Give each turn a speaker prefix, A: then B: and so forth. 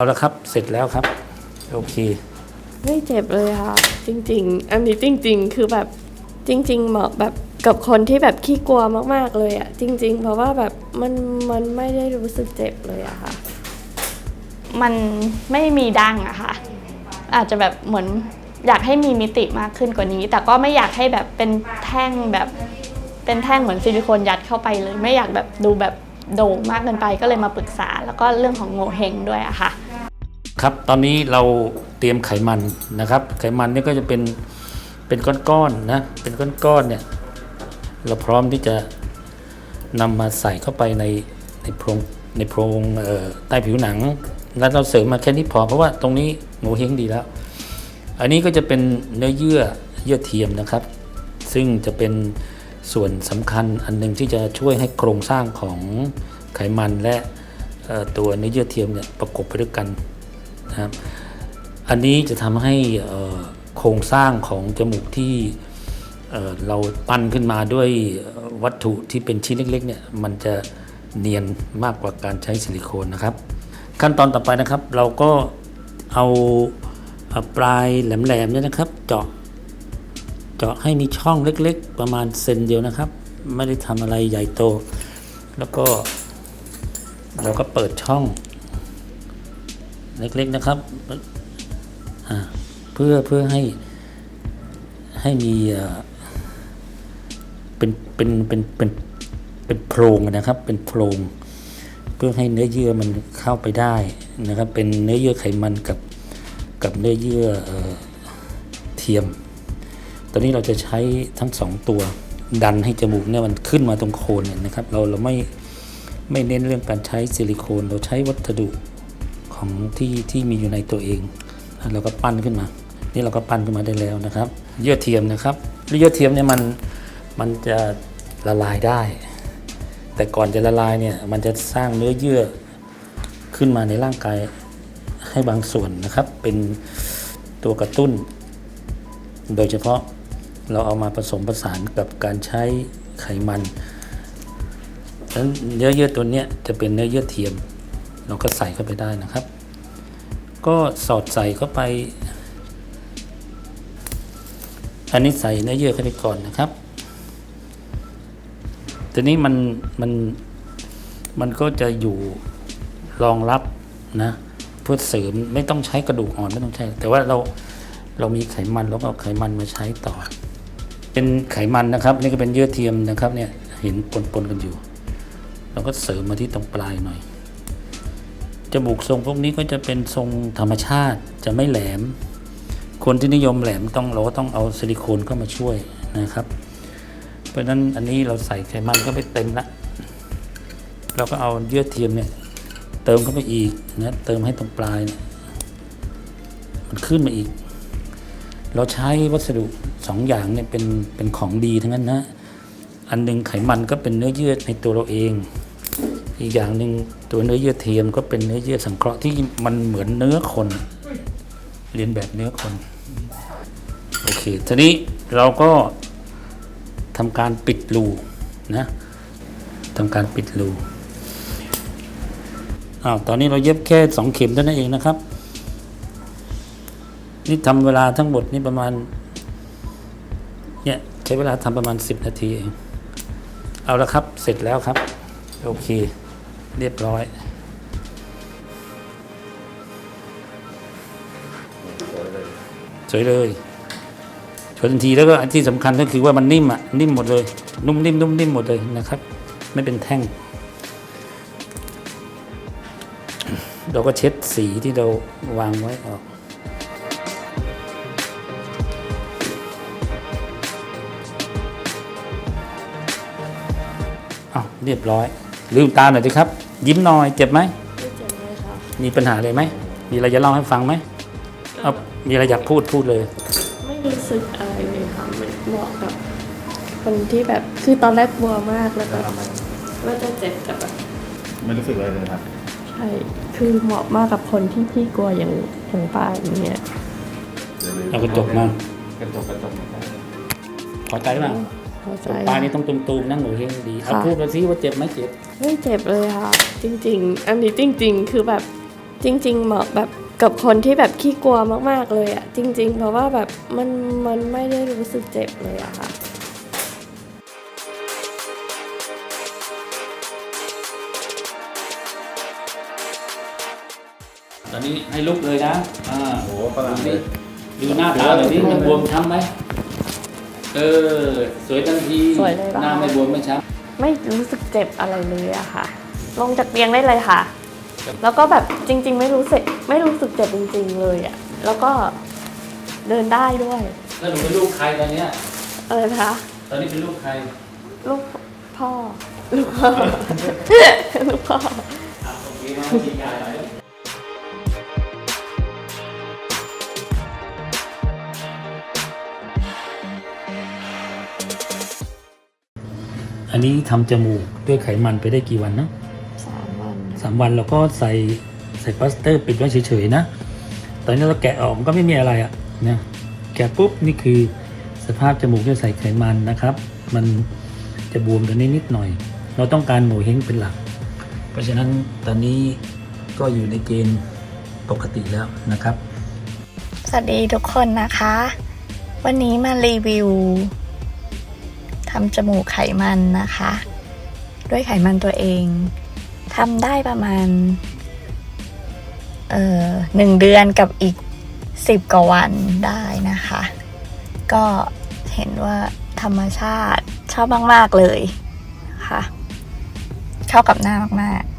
A: เอาละครับ เสร็จแล้วครับ โอเค
B: ไม่เจ็บเลยค่ะ จริง ๆ อันนี้จริง ๆ คือแบบจริง ๆ เหมาะแบบกับคนที่แบบขี้กลัวมากๆเลยอะจริง ๆ เพราะว่าแบบมันมันไม่ได้รู้สึกเจ็บเลยอะค่ะ
C: มันไม่มีดังอะค่ะ อาจจะแบบเหมือนอยากให้มีมิติมากขึ้นกว่านี้ แต่ก็ไม่อยากให้แบบเป็นแท่งแบบเป็นแท่งเหมือนซิลิโคนยัดเข้าไปเลย ไม่อยากแบบดูแบบโด่งมากเกินไปก็เลยมาปรึกษา แล้วก็เรื่องของโงเฮงด้วยอะค่ะ
A: ครับตอนนี้เราเตรียมไขมันนะครับ ไขมันนี่ก็จะเป็นเป็นก้อนๆนะเป็นก้อนๆเนี่ยเราพร้อมที่จะนำมาใส่เข้าไปในในโพรงในโพรงใต้ผิวหนัง แล้วเราเสริมมาแค่นี้พอเพราะว่าตรงนี้โงเฮงดีแล้ว อันนี้ก็จะเป็นเนื้อเยื่อเยื่อเทียมนะครับ ซึ่งจะเป็นส่วนสำคัญอันหนึ่งที่จะช่วยให้โครงสร้างของไขมันและตัวเนื้อเยื่อเทียมเนี่ยประกบไปด้วยกัน นะครับ อันนี้จะทำให้โครงสร้างของจมูกที่เเราปั้นขึ้นมาด้วยวัตถุที่เป็นชิ้นเล็กๆเนี่ยมันจะเนียนมากกว่าการใช้ซิลิโคนนะครับ ขั้นตอนต่อไปนะครับ เราก็เอาปลายแหลมๆเนี่ยนะครับ เจาะเจาะให้มีช่องเล็กๆ ประมาณเซนเดียวนะครับ ไม่ได้ทำอะไรใหญ่โต แล้วก็เราก็เปิดช่อง เล็กๆนะครับเพื่อเพื่อให้ให้มีเป็นเป็นเป็นเป็นเป็นโพรงนะครับ เป็นโพรงเพื่อให้เนื้อเยื่อมันเข้าไปได้นะครับ เป็นเนื้อเยื่อไขมันกับกับเนื้อเยื่อเอ่อเทียม ตอนนี้เราจะใช้ทั้งสองตัวดันให้จมูกเนี่ยมันขึ้นมาตรงโคนเนี่ยนะครับ เราเราไม่ไม่เน้นเรื่องการใช้ซิลิโคน เราใช้วัสดุ ของที่ที่มีอยู่ในตัวเองเราก็ปั้นขึ้นมา นี่เราก็ปั้นขึ้นมาได้แล้วนะครับ เยื่อเทียมนะครับเยื่อเทียมเนี่ยมันมันจะละลายได้ แต่ก่อนจะละลายเนี่ยมันจะสร้างเนื้อเยื่อขึ้นมาในร่างกายให้บางส่วนนะครับ เป็นตัวกระตุ้น โดยเฉพาะเราเอามาผสมผสานกับการใช้ไขมันฉะนั้นเนื้อเยื่อตัวนี้จะเป็นเนื้อเยื่อเทียม เราก็ใส่เข้าไปได้นะครับ ก็สอดใส่เข้าไป อันนี้ใส่เนื้อเยื่อเข้าไปก่อนนะครับทีนี้มันมันมันก็จะอยู่รองรับนะเพื่อเสริมไม่ต้องใช้กระดูกอ่อนไม่ต้องใช้ แต่ว่าเราเรามีไขมันแล้วก็เอาไขมันมาใช้ต่อ เป็นไขมันนะครับ นี่ก็เป็นเยื่อเทียมนะครับเนี่ยเห็นปนๆกันอยู่ เราก็เสริมมาที่ตรงปลายหน่อย จมูกทรงพวกนี้ก็จะเป็นทรงธรรมชาติจะไม่แหลม คนที่นิยมแหลมต้องเราก็ต้องเอาซิลิโคนเข้ามาช่วยนะครับ เพราะฉะนั้นอันนี้เราใส่ไขมันก็ไปเต็มละเราก็เอาเยื่อเทียมเนี่ยเติมเข้าไปอีกนะเติมให้ตรงปลายเนี่ยมันขึ้นมาอีก เราใช้วัสดุสองอย่างเนี่ยเป็นเป็นของดีทั้งนั้นนะอันหนึงไขมันก็เป็นเนื้อเยื่อในตัวเราเอง อีกอย่างหนึ่งตัวเนื้อเยื่อเทียมก็เป็นเนื้อเยื่อสังเคราะห์ที่มันเหมือนเนื้อคนเรียนแบบเนื้อคนโอเคทีนี้เราก็ทำการปิดรูนะทำการปิดรูอ้าวตอนนี้เราเย็บแค่สองเข็มเท่านั้นเองนะครับ นี่ทำเวลาทั้งหมดนี่ประมาณเนี่ยใช้เวลาทำประมาณ 10 นาทีเองเอาละครับเสร็จแล้วครับ โอเค เรียบร้อยสวยเลยสวยทันทีแล้วก็อันที่สำคัญก็คือว่ามันนิ่มอะนิ่มหมดเลย นุ่มนิ่มนุ่มนิ่มหมดเลยนะครับ ไม่เป็นแท่ง เราก็เช็ดสีที่เราวางไว้ออกอ้าวเรียบร้อย ลืมตาหน่อยสิครับ ยิ้มหน่อยเจ็บไหม
B: ไม่เจ็บเลยค่ะ
A: มีปัญหาเลยไหมมีอะไรจะเล่าให้ฟังไหมเอามีอะไรอยากพูดพูดเลย
B: ไม่รู้สึกอะไรเลยค่ะมันเหมาะกับคนที่แบบคือตอนแรกกลัวมากแล้วก็ว่าจะเจ็บแต่แบบ
D: ไม่รู้สึกอะไรเลยครับ
B: ใช่คือเหมาะมากกับคนที่ขี้กลัวอย่างอย่างป้าอย่างเงี้ย
A: เอากระจกมา
D: กระจกกระจก
A: พอใจหรือเปล่า
B: เข้าใจ
A: ปลายนี้ต้องตูมๆนั่งหนูเฮงดีเอา
B: ค่ะ
A: พูดมาสิว่าเจ็บไหมเจ็บ
B: ไม่เจ็บเลยค่ะ จริง ๆ อันนี้จริง ๆ คือแบบจริง ๆ เหมาะแบบกับคนที่แบบขี้กลัวมากๆเลยอะจริง ๆ เพราะว่าแบบมันมันไม่ได้รู้สึกเจ็บเลยอะค่ะ
A: ตอนนี้ให้ลุกเลยนะ อ่า
D: โอ้โหฝรั่งเลย
A: ดูหน้าตาแบบนี้มันบวมช้ำไหม เออ สวยทันที
B: สวยเลยปะ
A: หน้าไม่บวมไม่ช้
B: ไม่รู้สึกเจ็บอะไรเลยอะค่ะ ลงจากเตียงได้เลยค่ะ แล้วก็แบบจริง ๆ ไม่รู้สึกไม่รู้สึกเจ็บจริง ๆ เลยอะแล้วก็เดินได้ด้วยำ
A: แล้วหนูเป็นลูกใครตอนเนี้ย
B: อะไรนะคะ
A: ตอนนี้เป็นลูกใคร
B: ลูกพ่อลูกพ่อ ลูกพ่อ
A: อะโอเคมาฉีดยาหน่อย อันนี้ทำจมูกด้วยไขมันไปได้กี่วันเนาะ
B: สามวัน
A: สามวันเราก็ใส่ใส่พลาสเตอร์ปิดไว้เฉยๆนะ ตอนนี้เราแกะออกมันก็ไม่มีอะไรอะ่ะนะแกะปุ๊บนี่คือสภาพจมูกที่ใส่ไขมันนะครับ มันจะบวมตรงนี้นิดหน่อย เราต้องการโหมเฮงเป็นหลัก เพราะฉะนั้นตอนนี้ก็อยู่ในเกณฑ์ปกติแล้วนะครับ
C: สวัสดีทุกคนนะคะ วันนี้มารีวิว ทำจมูกไขมันนะคะ ด้วยไขมันตัวเองทำได้ประมาณเอ่อหนึ่งเดือนกับอีกสิบกว่าวันได้นะคะ ก็เห็นว่าธรรมชาติชอบมาก ๆ เลยค่ะเข้ากับหน้ามาก ๆ